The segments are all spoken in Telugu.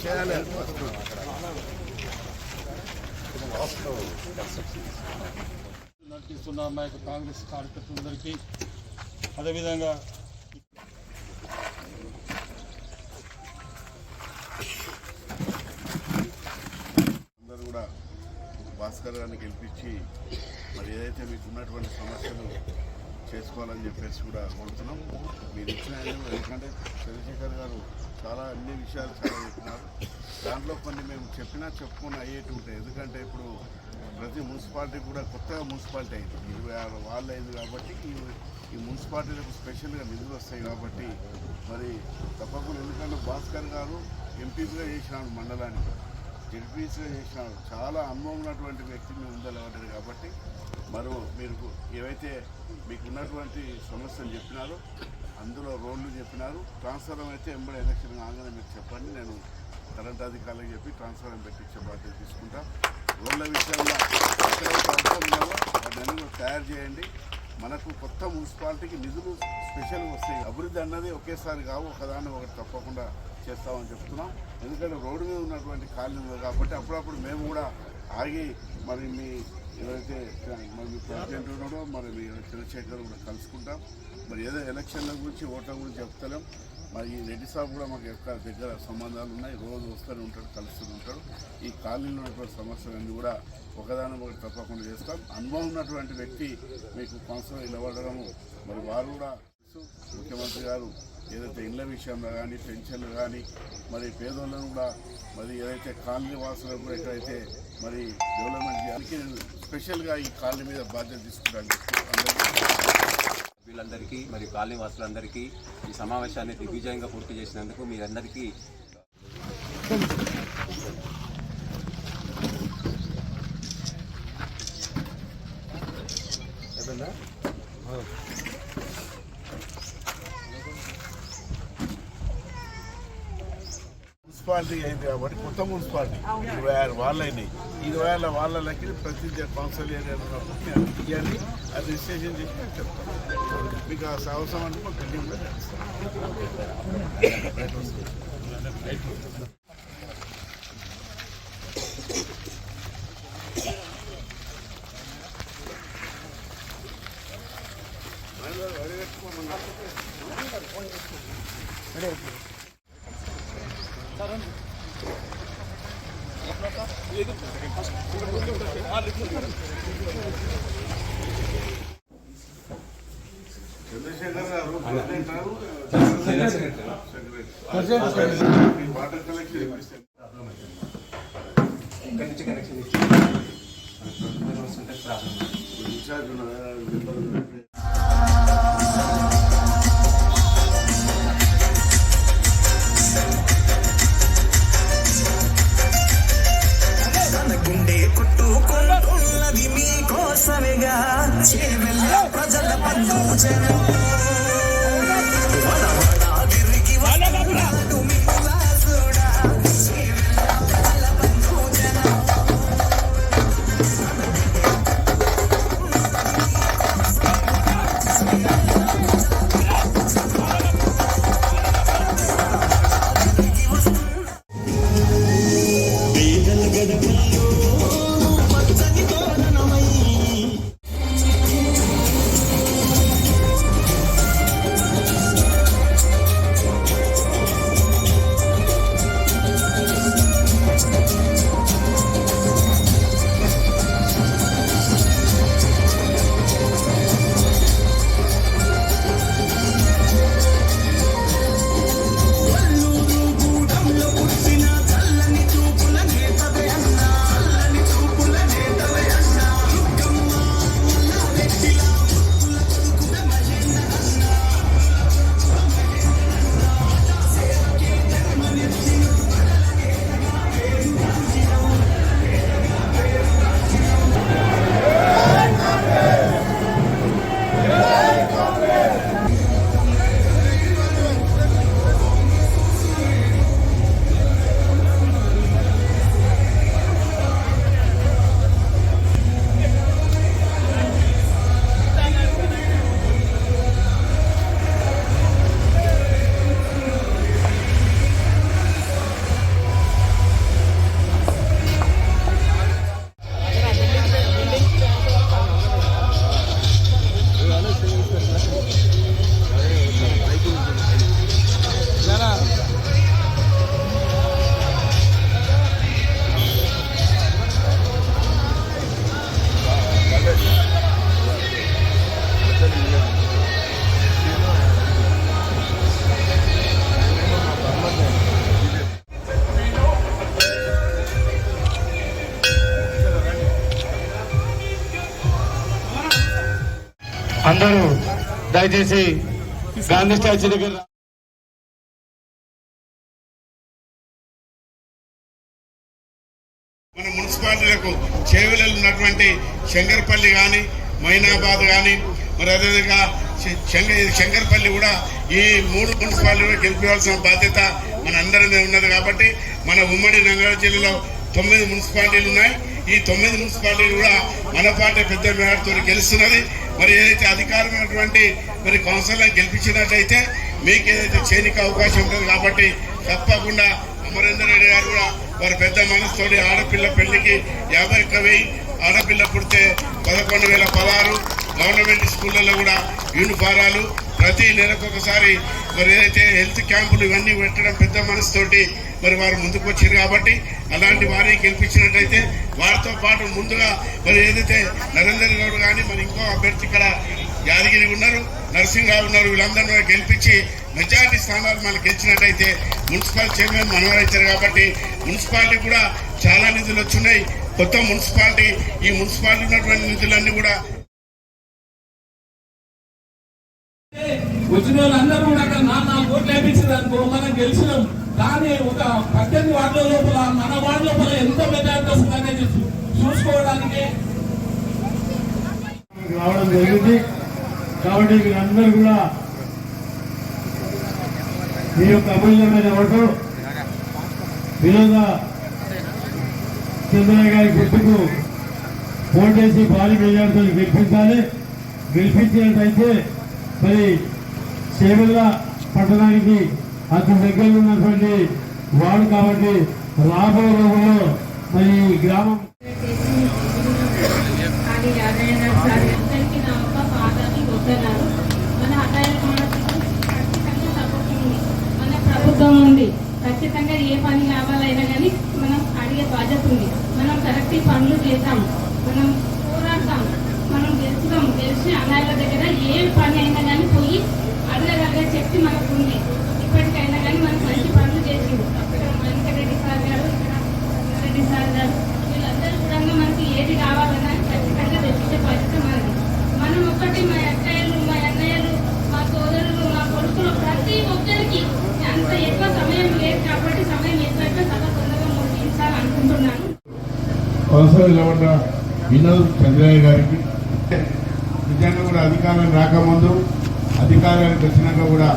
చేయాలి నడిపిస్తున్న మా యొక్క కాంగ్రెస్ కార్యకర్తలందరికీ అదేవిధంగా భాస్కర్ గారిని గెలిపించి మరి ఏదైతే మీకు ఉన్నటువంటి సమస్యలు చేసుకోవాలని చెప్పేసి కూడా కోరుతున్నాం. మీరు ఇచ్చిన ఎందుకంటే చంద్రశేఖర్ గారు చాలా అన్ని విషయాలు చాలా చెప్పినారు. దాంట్లో కొన్ని మేము చెప్పినా చెప్పుకుని అయ్యేటి ఉంటాయి. ఎందుకంటే ఇప్పుడు ప్రతి మున్సిపాలిటీ కూడా కొత్తగా మున్సిపాలిటీ అయింది. ఇరవై ఆరు వాళ్ళు అయింది కాబట్టి ఈ ఈ మున్సిపాలిటీలకు స్పెషల్గా నిధులు వస్తాయి కాబట్టి మరి తప్పకుండా ఎందుకంటే భాస్కర్ గారు ఎంపీగా చేసినాడు మండలానికి. జడ్పీసీగా చేసిన చాలా అనుభవం ఉన్నటువంటి వ్యక్తి వ్యక్తిని ఉందలబడ్డాడు కాబట్టి మరో మీరు ఏవైతే మీకు ఉన్నటువంటి సమస్యలు చెప్పినారో అందులో రోడ్లు చెప్పినారు ట్రాన్స్ఫారం అయితే ఎంబడి ఎలక్షన్ కాగానే మీరు చెప్పండి నేను కరెంట్ అధికారులకు చెప్పి ట్రాన్స్ఫారం పెట్టించే బాధ్యత తీసుకుంటా. రోడ్ల విషయంలో వాటిని తయారు చేయండి. మనకు కొత్త మున్సిపాలిటీకి నిధులు స్పెషల్గా వస్తాయి. అభివృద్ధి అన్నది ఒకేసారి కావు ఒకదాన్ని ఒకటి తప్పకుండా చేస్తామని చెప్తున్నాం. ఎందుకంటే రోడ్డు మీద ఉన్నటువంటి ఖాళీ ఉంది కాబట్టి అప్పుడప్పుడు మేము కూడా ఆగి మరి మీ ఏదైతే మరి మీ ప్రెసిడెంట్ ఉన్నాడో మరి మీ చంద్రశేఖర్ కూడా కలుసుకుంటాం. మరి ఏదో ఎలక్షన్ల గురించి ఓట్ల గురించి చెప్తలేం. మరి ఈ రెడ్డి సాబ్ కూడా మాకు ఎక్కడ దగ్గర సంబంధాలు ఉన్నాయి. రోజు వస్తూనే ఉంటాడు కలుస్తూనే ఉంటాడు. ఈ కాలనీలో ఉన్నటువంటి సమస్యలన్నీ కూడా ఒకదాని ఒకటి తప్పకుండా చేస్తాం. అనుభవం ఉన్నటువంటి వ్యక్తి మీకు కౌన్సిలర్ నిలబడము మరి వారు కూడా తెలుసు. ముఖ్యమంత్రి గారు ఏదైతే ఇళ్ళ విషయంలో కానీ పెన్షన్లు కానీ మరి పేదోళ్ళను కూడా మరి ఏదైతే కాలనీ వాసులు కూడా ఎక్కడైతే మరి డెవలప్మెంట్ చేయడానికి నేను స్పెషల్గా ఈ కాలనీ మీద బాధ్యత తీసుకుంటాను వీళ్ళందరికీ మరియు కాలనీ వాసులందరికీ ఈ సమావేశాన్ని దిగ్విజయంగా పూర్తి చేసినందుకు మీరందరికీ మున్సిపాలిటీ అయింది కాబట్టి కొత్త మున్సిపాలిటీ. ఇరవై ఆరు వాళ్ళు అయినాయి ఇరవై ఆరు వాళ్ళకి ప్రతి కౌన్సిల్ ఇవన్నీ అది రిజిస్ట్రేషన్ చేసి నేను చెప్తాను. మీకు ఆ అవసరం అంటే మా బిల్డింగ్ కనెక్షన్ ఇచ్చి దయచేసి గాంధీ స్టాచ్యూ దగ్గర మన మున్సిపాలిటీలకు చేవెలలో ఉన్నటువంటి శంకర్పల్లి కానీ మైనాబాద్ కానీ మరి అదేవిధంగా శంకర్పల్లి కూడా ఈ మూడు మున్సిపాలిటీలు గెలిపించాల్సిన బాధ్యత మన అందరి మీద ఉన్నది కాబట్టి మన ఉమ్మడి రంగారెడ్డి జిల్లాలో తొమ్మిది మున్సిపాలిటీలు ఉన్నాయి. ఈ తొమ్మిది మున్సిపాలిటీలు కూడా మన పార్టీ పెద్ద మేడతో గెలుస్తున్నది. మరి ఏదైతే అధికారమైనటువంటి మరి కౌన్సిలర్లను గెలిపించినట్లయితే మీకు ఏదైతే చేయనికి అవకాశం ఉంటుంది కాబట్టి తప్పకుండా అమరేందర్ రెడ్డి గారు కూడా వారి పెద్ద మనసుతోటి ఆడపిల్ల పెళ్ళికి యాభై ఒక్క వెయ్యి ఆడపిల్ల పుడితే పదకొండు వేల పదహారు గవర్నమెంట్ స్కూళ్ళల్లో కూడా యూనిఫారాలు ప్రతి నెలకు ఒకసారి మరి ఏదైతే హెల్త్ క్యాంపులు ఇవన్నీ పెట్టడం పెద్ద మనసుతోటి మరి వారు ముందుకు వచ్చారు కాబట్టి అలాంటి వారిని గెలిపించినట్టయితే వారితో పాటు ముందుగా మరి ఏదైతే నరేందర్ గౌడ్ కానీ మరి ఇంకో అభ్యర్థి ఇక్కడ యాదగిరి ఉన్నారు నరసింహరావు ఉన్నారు వీళ్ళందరినీ గెలిపించి మెజారిటీ స్థానాలు మనం గెలిచినట్టయితే మున్సిపల్ చైర్మన్ మనవరైతారు కాబట్టి మున్సిపాలిటీ కూడా చాలా నిధులు వచ్చున్నాయి. కొత్త మున్సిపాలిటీ ఈ మున్సిపాలిటీ ఉన్నటువంటి నిధులన్నీ కూడా వచ్చిన వాళ్ళందరూ కూడా అక్కడ నాలుగు నాలుగు ఓట్లు వేయించారు అనుకో మనం గెలిచినాం. కానీ ఒక పద్దెనిమిది వార్డుల లోపల మన వార్డు లోపల ఎంత మెజార్టీ వస్తుందనేది చూ- చూసుకోవడానికి రావడం జరిగింది. కాబట్టి మీరందరూ కూడా మీ యొక్క అమూల్యమైన ఓటు వినోద చంద్రయ్య గారి గుర్తుకు ఓటేసి భారీ మెజార్టీతో గెలిపించాలి. గెలిపించినట్టయితే మరి చేవెళ్ళ పట్టణానికి అతి దగ్గర ఉన్నటువంటి వాడు కాబట్టి రాబోయే రోజుల్లో మరి ఈ గ్రామం అది యాదయ్య సార్ అందరికీ నా ఒక పాదాన్ని కొట్టన్నారు మన హఠాయి ఖచ్చితంగా సపోర్ట్ ఉంది మన ప్రభుత్వం ఉంది ఖచ్చితంగా ఏ పని కావాలైనా కానీ మనం అడిగే బాధ్యత ఉంది మనం కరెక్ట్ పనులు చేద్దాం మనం పోరాడతాం మనం గెలుచుదాం గెలిచి అన్నయ్యల దగ్గర ఏ పని అయినా కానీ పోయి అడగగలిగే శక్తి మనకు ఉంది ఇప్పటికైనా కానీ మనం మంచి పనులు చేసింది ఇక్కడ వెంకటరెడ్డి సార్ గారు ఇక్కడ రెడ్డి సార్ గారు వీళ్ళందరూ కూడా మనకి ఏది కావాలన్నా ఖచ్చితంగా తెప్పించే బాధ్యత మనది మనం ఒక్కటి మా అక్కయ్యలు మా అన్నయ్యలు మా సోదరులు మా కొడుకులు ప్రతి ఒక్కరికి అంత ఎక్కువ సమయం లేదు కాబట్టి సమయం ఎక్కువ చాలా తొందరగా ముగించాలనుకుంటున్నాను కౌన్సిలర్ నిలబడ్డ వినోద్ చంద్రయ్య గారికి. నిజంగా కూడా అధికారం రాకముందు అధికారానికి వచ్చినాక కూడా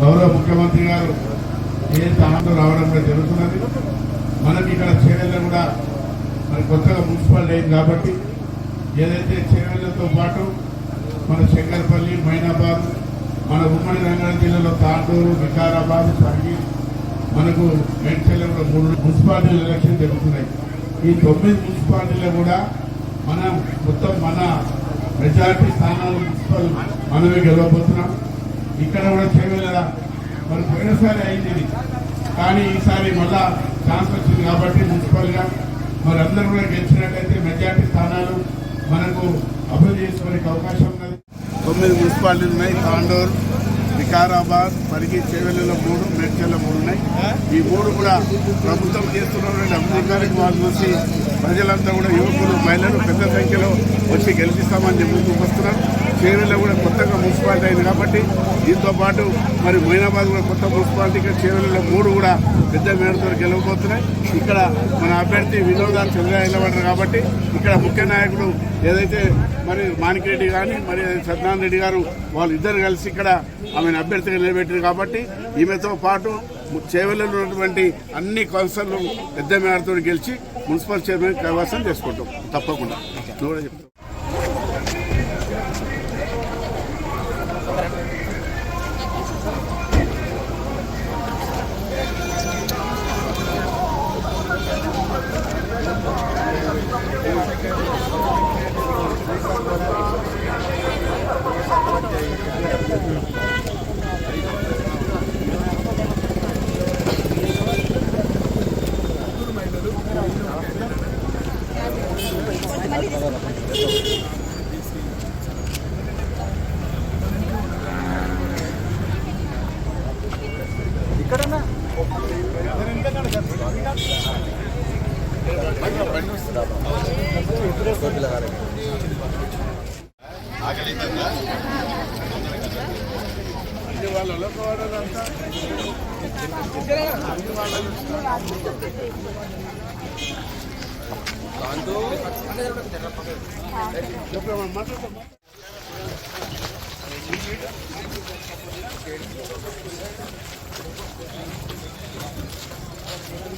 గౌరవ ముఖ్యమంత్రి గారు ఏ స్థానంలో రావడం కూడా జరుగుతున్నది. మనకి ఇక్కడ చేవెళ్ళ కూడా మరి కొత్తగా మున్సిపాలిటీ అయింది కాబట్టి ఏదైతే చేవెళ్ళతో పాటు మన శంకర్పల్లి మైనాబాద్ మన ఉమ్మడి రంగారెడ్డి జిల్లాలో తాండూరు వికారాబాద్ సంగీ మనకు మేడ్చల్లో కూడా మూడు మున్సిపాలిటీల ఎలక్షన్ జరుగుతున్నాయి. ఈ తొమ్మిది మున్సిపాలిటీలో కూడా మనం మొత్తం మన మెజార్టీ స్థానాలు మున్సిపల్ మనమే గెలవబోతున్నాం. ఇక్కడ కూడా చేయగలరా మరి పోయినసారి అయింది కానీ ఈసారి మళ్ళా ఛాన్స్ వచ్చింది కాబట్టి మున్సిపల్గా మరి అందరూ కూడా గెలిచినట్లయితే మెజార్టీ స్థానాలు మనకు అభివృద్ధి చేసుకోవడానికి అవకాశం ఉన్నది. తొమ్మిది మున్సిపాలిటీలు ఉన్నాయి తాండూరు వికారాబాద్ పరిగి చేవెళ్ళలో మూడు మేడ్చల్లో మూడు ఉన్నాయి. ఈ మూడు కూడా ప్రభుత్వం చేస్తున్నటువంటి అభివృద్ధికి వాళ్ళు చూసి ప్రజలంతా కూడా యువకులు మహిళలు పెద్ద సంఖ్యలో వచ్చి గెలిపిస్తామని చెప్పి ముందుకు వస్తున్నారు. చేవెళ్ళ కూడా కొత్తగా మున్సిపాలిటీ అయింది కాబట్టి దీంతో పాటు మరి మొయినాబాద్ కూడా కొత్త మున్సిపాలిటీ ఇక్కడ చేవెళ్ళలో మూడు కూడా పెద్ద మేడతో గెలవబోతున్నాయి. ఇక్కడ మన అభ్యర్థి వినోదాలు చంద్ర నిలబడ్డారు కాబట్టి ఇక్కడ ముఖ్య నాయకుడు ఏదైతే మరి మాణిక్రెడ్డి కానీ మరి సత్యనారాయణ రెడ్డి గారు వాళ్ళు ఇద్దరు కలిసి ఇక్కడ ఆమెను అభ్యర్థిగా నిలబెట్టింది కాబట్టి ఈమెతో పాటు చేవెళ్ళలో ఉన్నటువంటి అన్ని కౌన్సిల్లు పెద్ద మేరతో గెలిచి మున్సిపల్ చైర్మన్ కైవాసం చేసుకుంటాం. తప్పకుండా. చెప్తాం いいいいいい。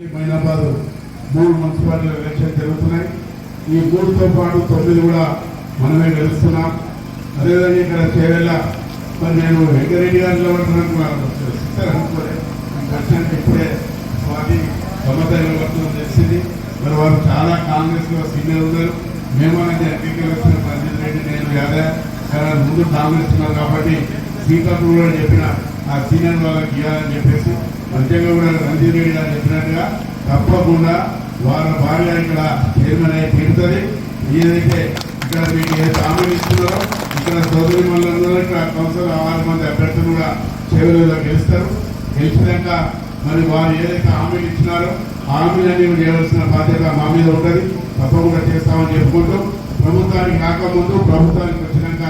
మైనాబాద్ మూడు మున్సిపాలిటీల ఎలక్షన్ జరుగుతున్నాయి. ఈ మూడుతో పాటు తొమ్మిది కూడా మనమే గెలుస్తున్నాం. అదేవిధంగా ఇక్కడ చేరేలా మరి నేను వెంకరెడ్డి గారు నిలబడుతున్నాను సిస్టర్ అనుకోలే దర్శనానికి ఇప్పుడే స్వామి సమత నిలబడుతుందని తెలిసింది మరి వారు చాలా కాంగ్రెస్లో సీనియర్ ఉన్నారు. మేము అనేది ఎంపీకి వచ్చిన రంజిత్ రెడ్డి నేను యాదవ్ కానీ ముందు కాంగ్రెస్ ఉన్నారు కాబట్టి సీతాపూర్లో చెప్పిన ఆ సీనియర్ వాళ్ళకి ఇవ్వాలని చెప్పేసి అంతేగా కూడా రంజిత్ రెడ్డి గారు చెప్పినట్టుగా తప్పకుండా వారి భార్య ఇక్కడ చైర్మన్ అయి పెడుతుంది ఏదైతే ఇక్కడ మీకు ఏ హామీలు ఇస్తున్నారో ఇక్కడ సోదరి మండలంలో ఇక్కడ కౌన్సిల్ ఆరు మంది అభ్యర్థులు కూడా చేరులో గెలుస్తారు. గెలిచినాక మరి వారు ఏదైతే హామీలు ఇచ్చినారో హామీలన్నీ చేయవలసిన బాధ్యత మా మీద ఉంటుంది. తప్పకుండా చేస్తామని చెప్పుకుంటూ ప్రభుత్వానికి రాకముందు ప్రభుత్వానికి వచ్చినాక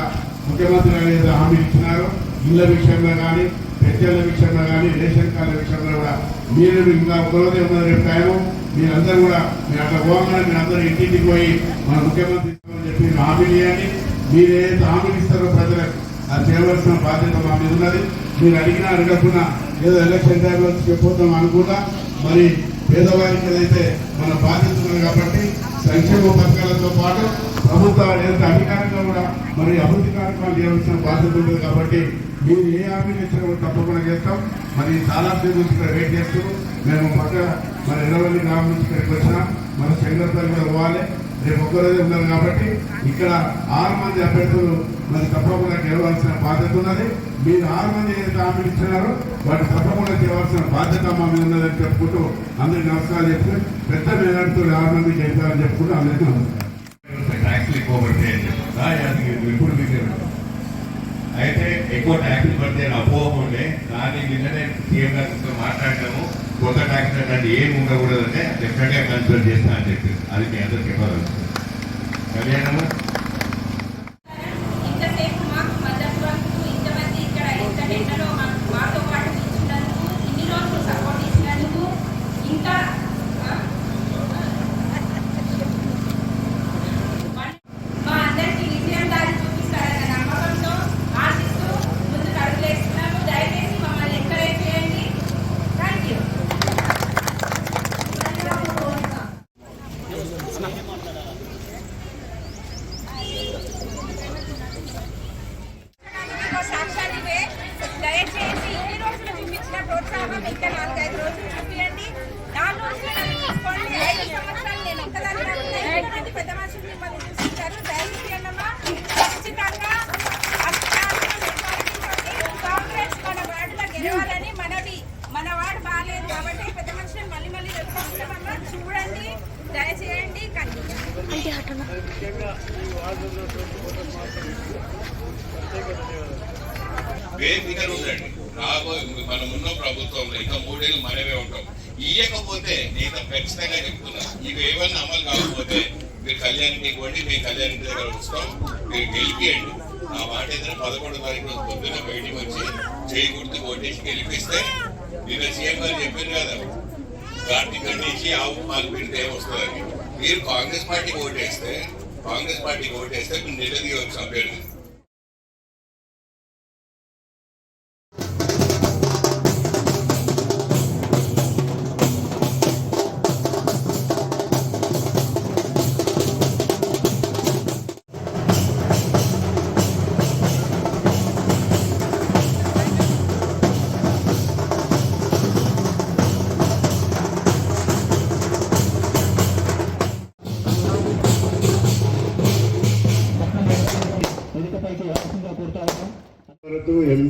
ముఖ్యమంత్రి గారు ఏదైతే హామీలు ఇచ్చినారో ఇళ్ళ విషయంలో కానీ పెన్షన్ల విషయంలో కానీ రేషన్ కార్డుల విషయంలో కూడా మీరు ఇంకా ఒకరోజే ఉన్నది రేపు టైము మీరందరూ కూడా మీరు అట్లా పోగానే మీరందరూ ఇంటింటికి పోయి మన ముఖ్యమంత్రి చెప్పి హామీలు ఇవ్వండి. మీరు ఏదైతే హామీలు ఇస్తారో ప్రజలకు అది చేయవలసిన బాధ్యత మా మీద ఉన్నది. మీరు అడిగినా అడగకుండా ఏదో ఎలక్షన్ టైంలో వచ్చి చెప్పొద్దాం అనుకుంటా మరి పేదవారికి ఏదైతే మన బాధ్యత ఉన్నది కాబట్టి సంక్షేమ పథకాలతో పాటు ప్రభుత్వాలు ఏదైతే అధికారంగా కూడా మరి అభివృద్ధి కార్యక్రమాలు చేయవలసిన బాధ్యత ఉంది కాబట్టి మీరు ఏ హామీలు ఇచ్చినా తప్పకుండా చేస్తాం. మరి చాలా సేపు నుంచి ఇక్కడ వెయిట్ చేస్తూ మేము పక్క మరి ఇరవై గ్రామం నుంచి ఇక్కడికి వచ్చినాం. మన శంకరపల్లి కూడా పోవాలి. రేపు ఒక్కరోజే ఉన్నారు కాబట్టి ఇక్కడ ఆరు మంది అభ్యర్థులు మరి తప్పకుండా గెలవాల్సిన బాధ్యత ఉన్నది. మీరు ఆరు మంది ఏదైతే హామీలు ఇచ్చినారో వాటి తప్పకుండా చేయవలసిన బాధ్యత మా మీద ఉన్నదని చెప్పుకుంటూ అందరికి నమస్కారాలు చెప్తూ పెద్ద మేధాడుతూ ఆరు మంది చెప్పారని చెప్పుకుంటూ అందరికీ నమస్కారం. ట్యాక్స్లు ఎక్కువ పడతాయి అని అయితే ఎక్కువ ట్యాక్స్లు పడితే అని అపోహ ఉండే. దాన్ని నిన్ననే సీఎం గారితో మాట్లాడినాము. కొత్త ట్యాక్స్ అంటే ఏమి ఉండకూడదంటే డెఫినెట్గా కన్సిడర్ చేస్తా అని చెప్పి అది మీ అందరూ చెప్పాలనుకుంటున్నాను. కళ్యాణము మీరు గెలిపియండి ఆ మాట ఏదైనా పదకొండు తారీఖు రోజు పొద్దున్న బయటికి వచ్చి చేయి గుర్తు ఓటేసి గెలిపిస్తే నిన్న సీఎం గారు చెప్పారు కదా కార్తీక్ నుంచి ఆవు పాలు పెడితే ఏమొస్తుందని. మీరు కాంగ్రెస్ పార్టీకి ఓటేస్తే కాంగ్రెస్ పార్టీకి ఓటేస్తే మీరు నిలదీయవచ్చు అభ్యర్థి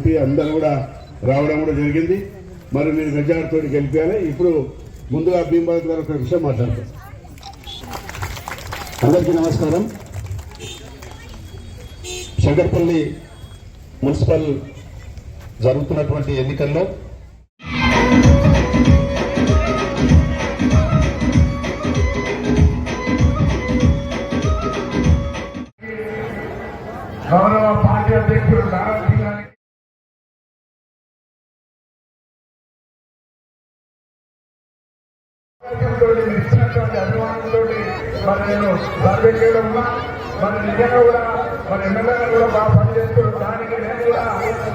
ఎంపీ అందరూ కూడా రావడం కూడా జరిగింది. మరి మీరు మెజార్టీతో గెలిపాలి ఇప్పుడు ముందుగా భీమభరత్ గారు ఒక విషయం మాట్లాడతారు. అందరికీ నమస్కారం. శంకర్పల్లి మున్సిపల్ జరుగుతున్నటువంటి ఎన్నికల్లో మరి నేను సర్వే చేయడం ఉన్నా మరి నిజంగా కూడా మరి ఎమ్మెల్యేలు కూడా బాగా పనిచేస్తున్నారు దానికి నేను కూడా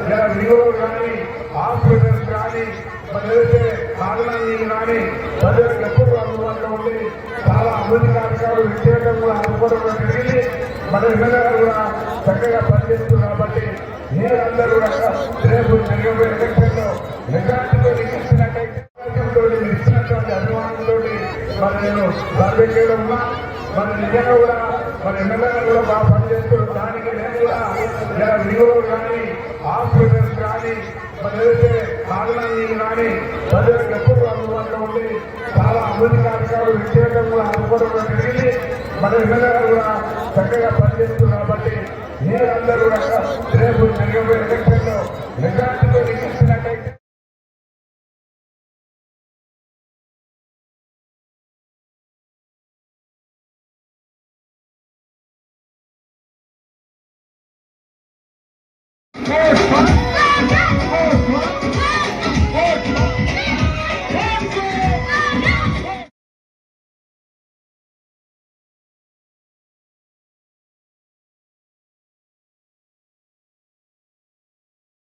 ఇలా విలువలు కానీ హాస్పిటల్స్ కానీ మరి ఏదైతే సాధనాలు కానీ ప్రజలకు ఎప్పుడు అందుబాటులో ఉండి చాలా అభివృద్ధి కార్యక్రమాలు విజయడం కూడా అనుకోవడం జరిగింది. మన ఎమ్మెల్యేలు కూడా చక్కగా పనిచేస్తున్నారు కాబట్టి మీరందరూ కూడా రేపు జరిగబోయే ఎలక్షన్లో మెజార్టీతో ఇచ్చినట్టయితే మరి నేను సర్వే చేయడం ఉన్నా. మరి నిజంగా కూడా మరి ఎమ్మెల్యేలు కూడా బాగా పనిచేస్తారు దానికి నేను కూడా ఇలా కానీ హాస్పిటల్స్ కానీ మరి ఏదైతే సాధనాలు కానీ ప్రజలకు ఎప్పుడు అందుబాటులో ఉండి చాలా అభివృద్ధి కార్యక్రమాలు విజయడం కూడా అందుకోవడం జరిగింది. మరి ఎమ్మెల్యేలు కూడా చక్కగా పనిచేస్తున్నారు కాబట్టి మీరందరూ కూడా రేపు జరిగబోయే ఎలక్షన్లో మెజార్టీతో ఇచ్చినట్టయితే